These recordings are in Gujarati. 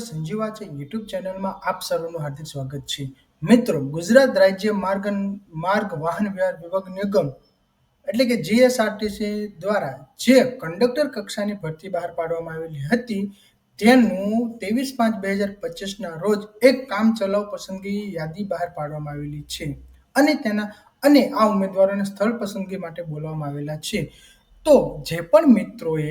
સંજીવા છે યુટ્યુબ ચેનલમાં આપ સર્વનું હાર્દિક સ્વાગત છે. મિત્રો, ગુજરાત રાજ્ય માર્ગ માર્ગ વાહન વ્યવહાર વિભાગ નિગમ એટલે કે જીએસઆરટીસી દ્વારા જે કંડક્ટર કક્ષાની ભરતી બહાર પાડવામાં આવેલી હતી, તેનું ત્રેવીસ પાંચ બે હજાર પચીસના રોજ એક કામ ચલાવ પસંદગી યાદી બહાર પાડવામાં આવેલી છે અને તેના, અને આ ઉમેદવારોને સ્થળ પસંદગી માટે બોલવામાં આવેલા છે. તો જે પણ મિત્રોએ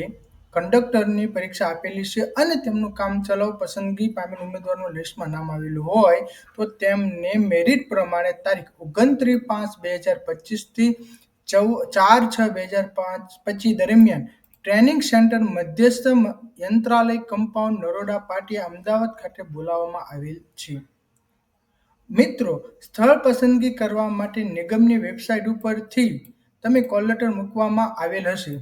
કંડક્ટરની પરીક્ષા આપેલી છે અને તેમનું કામ ચલાવ પસંદગી પામેલ ઉમેદવારનું લિસ્ટમાં નામ આવેલું હોય, તો તેમને મેરિટ પ્રમાણે તારીખ ઓગણત્રીસ પાંચ બે હજાર પચીસથી ચૌ ચાર છ બે હજાર પાંચ પચીસ દરમિયાન ટ્રેનિંગ સેન્ટર મધ્યસ્થ યંત્રાલય કમ્પાઉન્ડ નરોડા પાટિયા અમદાવાદ ખાતે બોલાવવામાં આવેલ છે. મિત્રો, સ્થળ પસંદગી કરવા માટે નિગમની વેબસાઇટ ઉપરથી તમે કોલ લેટર મૂકવામાં આવેલ હશે.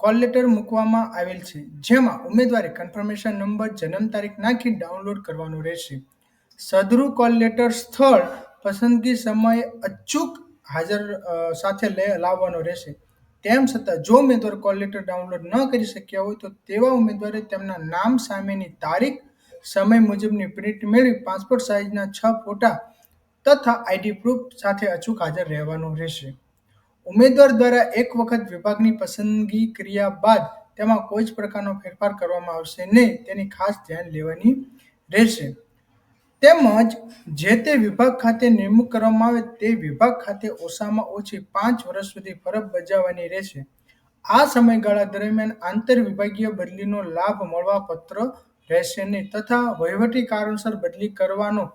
કોલ લેટર મૂકવામાં આવેલ છે, જેમાં ઉમેદવારે કન્ફર્મેશન નંબર જન્મ તારીખ નાખી ડાઉનલોડ કરવાનું રહેશે. સદરુ કોલ લેટર સ્થળ પસંદગી સમયે અચૂક હાજર સાથે લાવવાનો રહેશે. તેમ છતાં જો ઉમેદવાર કોલ લેટર ડાઉનલોડ ન કરી શક્યા હોય તો તેવા ઉમેદવારે તેમના નામ સામેની તારીખ, સમય મુજબની પ્રિન્ટ મેળવી પાસપોર્ટ સાઇઝના છ ફોટા તથા આઈડી પ્રૂફ સાથે અચૂક હાજર રહેવાનું રહેશે. ઉમેદવાર દ્વારા એક વખત વિભાગની પસંદગી કર્યા બાદ તેમાં કોઈ જ પ્રકારનો ફેરફાર કરવામાં આવશે નહીં. તેની ખાસ ધ્યાન લેવાની રહેશે. તેમજ જે તે વિભાગ ખાતે નિમણૂક કરવામાં આવે તે વિભાગ ખાતે ઓછામાં ઓછી પાંચ વર્ષ સુધી ફરજ બજાવવાની રહેશે. આ સમયગાળા દરમિયાન આંતર વિભાગીય બદલીનો લાભ મળવા પત્ર રહેશે નહીં તથા વહીવટી કારણસર બદલી કરવાનો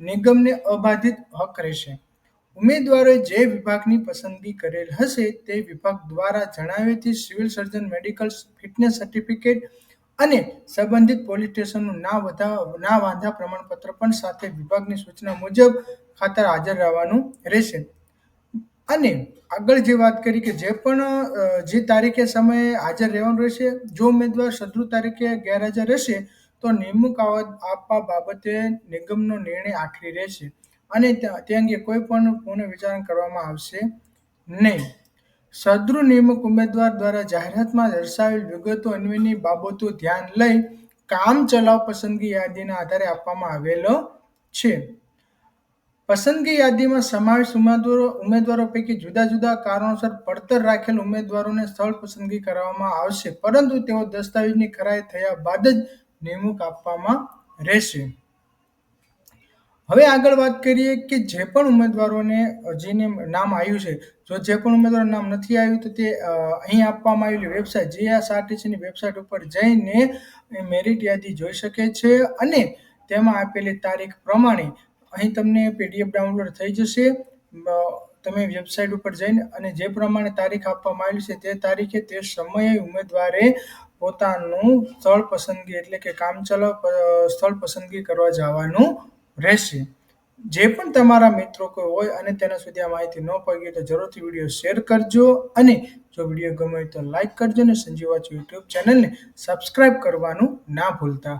નિગમને અબાધિત હક રહેશે. ઉમેદવારોએ જે વિભાગની પસંદગી કરેલ હશે તે વિભાગ દ્વારા જણાવેથી civil surgeon, medical fitness certificate અને સંબંધિત પોલીસ સ્ટેશનનું ના વધા, ના વાંધા પ્રમાણપત્ર પણ સાથે વિભાગની સૂચના મુજબ ખાતર હાજર રહેવાનું રહેશે. અને આગળ જે વાત કરી કે જે પણ જે તારીખે સમયે હાજર રહેવાનું રહેશે, જો ઉમેદવાર શત્રુ તારીખે ગેરહાજર રહેશે તો નિમણૂક આપવા બાબતે નિગમનો નિર્ણય આખરી રહેશે. અને તે અંગે કોઈ પણ પુનઃ વિચારણા કરવામાં આવશે નહીં. સદ્રુ નિમણૂક ઉમેદવાર દ્વારા જાહેરાતમાં દર્શાવેલ વિગતો અન્વયની બાબતો ધ્યાન લઈ કામ ચલાવ પસંદગી યાદીના આધારે આપવામાં આવેલો છે. પસંદગી યાદીમાં સમાવેશ ઉમેદવારો ઉમેદવારો પૈકી જુદા જુદા કારણોસર પડતર રાખેલ ઉમેદવારોને સ્થળ પસંદગી કરવામાં આવશે. પરંતુ તેઓ દસ્તાવેજની ખરાઈ થયા બાદ જ નિમણૂક આપવામાં રહેશે. હવે આગળ વાત કરીએ કે જે પણ ઉમેદવારોને જેને નામ આવ્યું છે, જો જે પણ ઉમેદવારનું નામ નથી આવ્યું તો તે અહીં આપવામાં આવેલી વેબસાઇટ જીએસઆરટીસીની વેબસાઇટ ઉપર જઈને મેરિટ યાદી જોઈ શકે છે અને તેમાં આપેલી તારીખ પ્રમાણે અહીં તમને પીડીએફ ડાઉનલોડ થઈ જશે. તમે વેબસાઇટ ઉપર જઈને અને જે પ્રમાણે તારીખ આપવામાં આવેલી છે તે તારીખે તે સમયે ઉમેદવારે પોતાનું સ્થળ પસંદગી એટલે કે કામચલાઉ સ્થળ પસંદગી કરવા જવાનું રહેશે. જે પણ તમારા મિત્રો કોઈ હોય અને તેના સુધી આ માહિતી ન પહોંચી તો જરૂરથી વીડિયો શેર કરજો અને જો વીડિયો ગમે તો લાઇક કરજો અને સંજીવાચ યુટ્યુબ ચેનલને સબસ્ક્રાઇબ કરવાનું ના ભૂલતા.